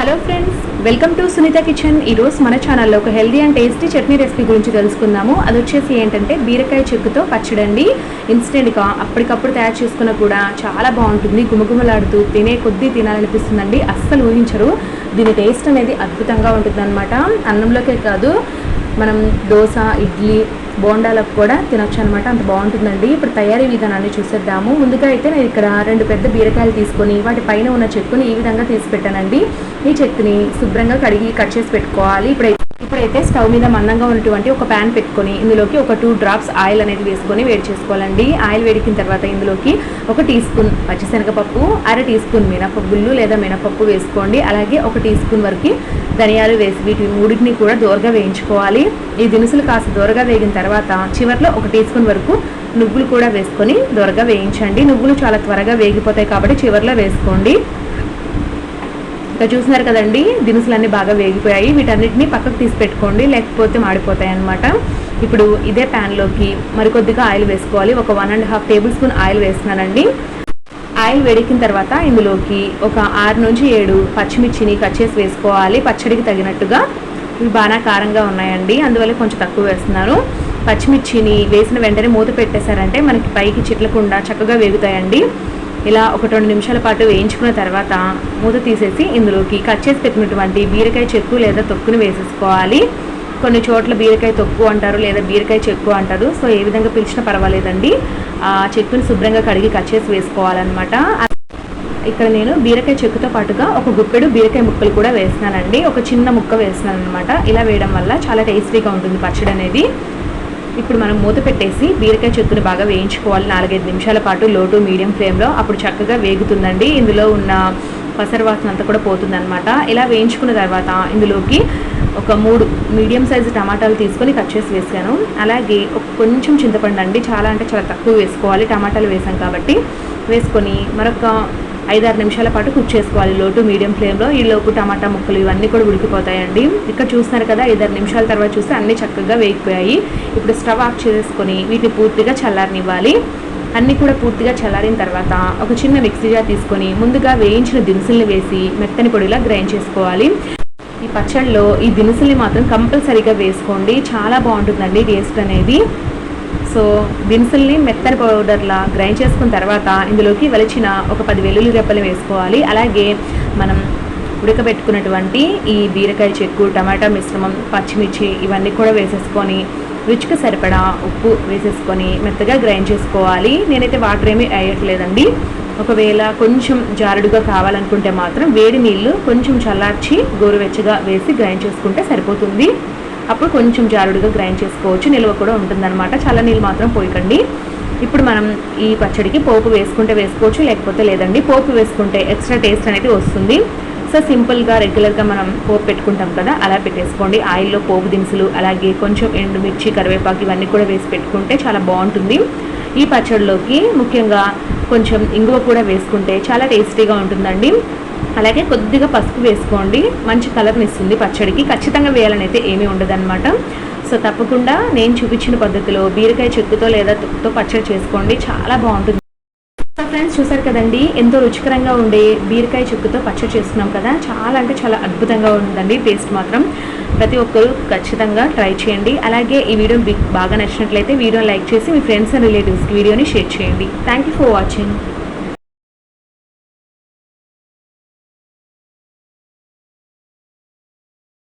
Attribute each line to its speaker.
Speaker 1: Hello friends welcome to Sunitha kitchen ఈరోజు మన ఛానల్లో ఒక healthy and tasty chutney recipe గురించి తెలుసుకుందాము. అది వచ్చేసి ఏంటంటే బీరకాయ చెక్కుతో పచ్చడండి. ఇన్స్టెంట్గా అప్పటికప్పుడు తయారు చేసుకున్న కూడా చాలా బాగుంటుంది. గుమగుమలాడుతూ తినే కొద్దీ తినాలనిపిస్తుందండి. అస్సలు ఊహించరు. దీని టేస్ట్ అనేది అద్భుతంగా ఉంటుంది అన్నంలోకే కాదు మనం దోశ ఇడ్లీ బోండాలకు కూడా తినొచ్చు అనమాట అంత బాగుంటుందండి. ఇప్పుడు తయారీ విధానాన్ని చూసేద్దాము. ముందుగా అయితే నేను ఇక్కడ రెండు పెద్ద బీరకాయలు తీసుకొని వాటి పైన ఉన్న చెక్కుని ఈ విధంగా తీసి పెట్టానండి. ఈ చెక్కుని శుభ్రంగా కడిగి కట్ చేసి పెట్టుకోవాలి. ఇప్పుడైతే ఇప్పుడైతే స్టవ్ మీద మందంగా ఉన్నటువంటి ఒక ప్యాన్ పెట్టుకొని ఇందులోకి ఒక టూ డ్రాప్స్ ఆయిల్ అనేది వేసుకొని వేడి చేసుకోవాలండి. ఆయిల్ వేడికిన తర్వాత ఇందులోకి ఒక టీ స్పూన్ పచ్చిశనగపప్పు అర టీ స్పూన్ మినపగుళ్ళు లేదా మినపప్పు వేసుకోండి. అలాగే ఒక టీ స్పూన్ వరకు ధనియాలు వేసి వీటి మూడింటిని కూడా దోరగా వేయించుకోవాలి. ఈ దినుసులు కాస్త దూరగా వేగిన తర్వాత చివరిలో ఒక టీ స్పూన్ వరకు నువ్వులు కూడా వేసుకొని దోరగా వేయించండి. నువ్వులు చాలా త్వరగా వేగిపోతాయి కాబట్టి చివరిలో వేసుకోండి. ఇక్కడ చూస్తున్నారు కదండి దినుసులన్నీ బాగా వేగిపోయాయి. వీటన్నిటిని పక్కకు తీసి పెట్టుకోండి లేకపోతే మాడిపోతాయి అనమాట ఇప్పుడు ఇదే ప్యాన్లోకి మరికొద్దిగా ఆయిల్ వేసుకోవాలి. ఒక one and half tablespoon oil వేస్తున్నానండి. ఆయిల్ వేడికిన తర్వాత ఇందులోకి ఒక ఆరు నుంచి ఏడు పచ్చిమిర్చిని కట్ చేసి వేసుకోవాలి. పచ్చడికి తగినట్టుగా. ఇవి బాగా కారంగా ఉన్నాయండి. అందువల్ల కొంచెం తక్కువ వేస్తున్నాను. పచ్చిమిర్చిని వేసిన వెంటనే మూత పెట్టేశారంటే మనకి పైకి చిట్లకుండా చక్కగా వేగుతాయండి. ఇలా ఒక రెండు నిమిషాల పాటు వేయించుకున్న తర్వాత మూత తీసేసి ఇందులోకి కట్ చేసి పెట్టినటువంటి బీరకాయ చెక్కు లేదా తొక్కుని వేసేసుకోవాలి. కొన్ని చోట్ల బీరకాయ తొక్కు అంటారు లేదా బీరకాయ చెక్కు అంటారు. సో ఏ విధంగా పిలిచినా పర్వాలేదండి. ఆ చెక్కుని శుభ్రంగా కడిగి కట్ చేసి వేసుకోవాలన్నమాట. ఇక్కడ నేను బీరకాయ చెక్కుతో పాటుగా ఒక గుప్పెడు బీరకాయ ముక్కలు కూడా వేస్తున్నానండి. ఒక చిన్న ముక్క వేస్తున్నాను అనమాట ఇలా వేయడం వల్ల చాలా టేస్టీగా ఉంటుంది పచ్చడి అనేది ఇప్పుడు మనం మూత పెట్టేసి బీరకాయ చెక్కుని బాగా వేయించుకోవాలి. నాలుగైదు నిమిషాల పాటు లో టు మీడియం ఫ్లేమ్లో అప్పుడు చక్కగా వేగుతుందండి. ఇందులో ఉన్న పసరవాసన అంతా కూడా పోతుందన్నమాట. ఇలా వేయించుకున్న తర్వాత ఇందులోకి ఒక మూడు మీడియం సైజు టమాటాలు తీసుకొని కట్ చేసి వేసాను అలాగే ఒక కొంచెం చింతపండు అండి. చాలా అంటే చాలా తక్కువ వేసుకోవాలి. టమాటాలు వేసాం కాబట్టి వేసుకొని మరొక ఐదారు నిమిషాల పాటు కుక్ చేసుకోవాలి. లోటు మీడియం ఫ్లేమ్లో ఈ లోపు టమాటా ముక్కలు ఇవన్నీ కూడా ఉడికిపోతాయండి. ఇక్కడ చూస్తున్నారు కదా ఐదారు నిమిషాల తర్వాత చూస్తే అన్నీ చక్కగా వేగిపోయాయి. ఇప్పుడు స్టవ్ ఆఫ్ చేసుకొని వీటిని పూర్తిగా చల్లారనివ్వాలి. అన్నీ కూడా పూర్తిగా చల్లారిన తర్వాత ఒక చిన్న మిక్సీ జార్ తీసుకొని ముందుగా వేయించిన దినుసుల్ని వేసి మెత్తని పొడిలా గ్రైండ్ చేసుకోవాలి. ఈ పచ్చళ్ళలో ఈ దినుసుల్ని మాత్రం కంపల్సరీగా వేసుకోండి. చాలా బాగుంటుందండి టేస్ట్ అనేది. సో దినుసుల్ని మెత్తని పౌడర్లా గ్రైండ్ చేసుకున్న తర్వాత ఇందులోకి వెలిచిన ఒక పది వెల్లుల్లి రెప్పలు వేసుకోవాలి. అలాగే మనం ఉడకబెట్టుకున్నటువంటి ఈ బీరకాయ చెక్కు టమాటా మిశ్రమం పచ్చిమిర్చి ఇవన్నీ కూడా వేసేసుకొని రుచికి సరిపడా ఉప్పు వేసేసుకొని మెత్తగా గ్రైండ్ చేసుకోవాలి. నేనైతే వాటర్ ఏమీ వేయట్లేదండి. ఒకవేళ కొంచెం జారుడుగా కావాలనుకుంటే మాత్రం వేడి నీళ్ళు కొంచెం చల్లార్చి గోరువెచ్చగా వేసి గ్రైండ్ చేసుకుంటే సరిపోతుంది. అప్పుడు కొంచెం జారుడుగా గ్రైండ్ చేసుకోవచ్చు. నిల్వ కూడా ఉంటుందన్నమాట. చాలా నీళ్ళు మాత్రం పోయకండి. ఇప్పుడు మనం ఈ పచ్చడికి పోపు వేసుకుంటే వేసుకోవచ్చు లేకపోతే లేదండి. పోపు వేసుకుంటే ఎక్స్ట్రా టేస్ట్ అనేది వస్తుంది. సో సింపుల్గా రెగ్యులర్గా మనం పోపు పెట్టుకుంటాం కదా అలా పెట్టేసుకోండి. ఆయిల్లో పోపు దినుసులు అలాగే కొంచెం ఎండుమిర్చి కరివేపాకు ఇవన్నీ కూడా వేసి పెట్టుకుంటే చాలా బాగుంటుంది. ఈ పచ్చడిలోకి ముఖ్యంగా కొంచెం ఇంగువ కూడా వేసుకుంటే చాలా టేస్టీగా ఉంటుందండి. అలాగే కొద్దిగా పసుపు వేసుకోండి. మంచి కలర్ని ఇస్తుంది పచ్చడికి. ఖచ్చితంగా వేయాలని అయితే ఏమీ ఉండదన్నమాట. సో తప్పకుండా నేను చూపించిన పద్ధతిలో బీరకాయ చెక్కుతో లేదా తుక్కుతో పచ్చడి చేసుకోండి. చాలా బాగుంటుంది. సో ఫ్రెండ్స్ చూసారు కదండి ఎంతో రుచికరంగా ఉండే బీరకాయ చెక్కుతో పచ్చడి చేసుకున్నాం కదా. చాలా అంటే చాలా అద్భుతంగా ఉందండి. టేస్ట్ మాత్రం ప్రతి ఒక్కరూ ఖచ్చితంగా ట్రై చేయండి. అలాగే ఈ వీడియో బాగా నచ్చినట్లయితే వీడియో లైక్ చేసి మీ ఫ్రెండ్స్ అండ్ రిలేటివ్స్కి వీడియోని షేర్ చేయండి. Thank you for watching.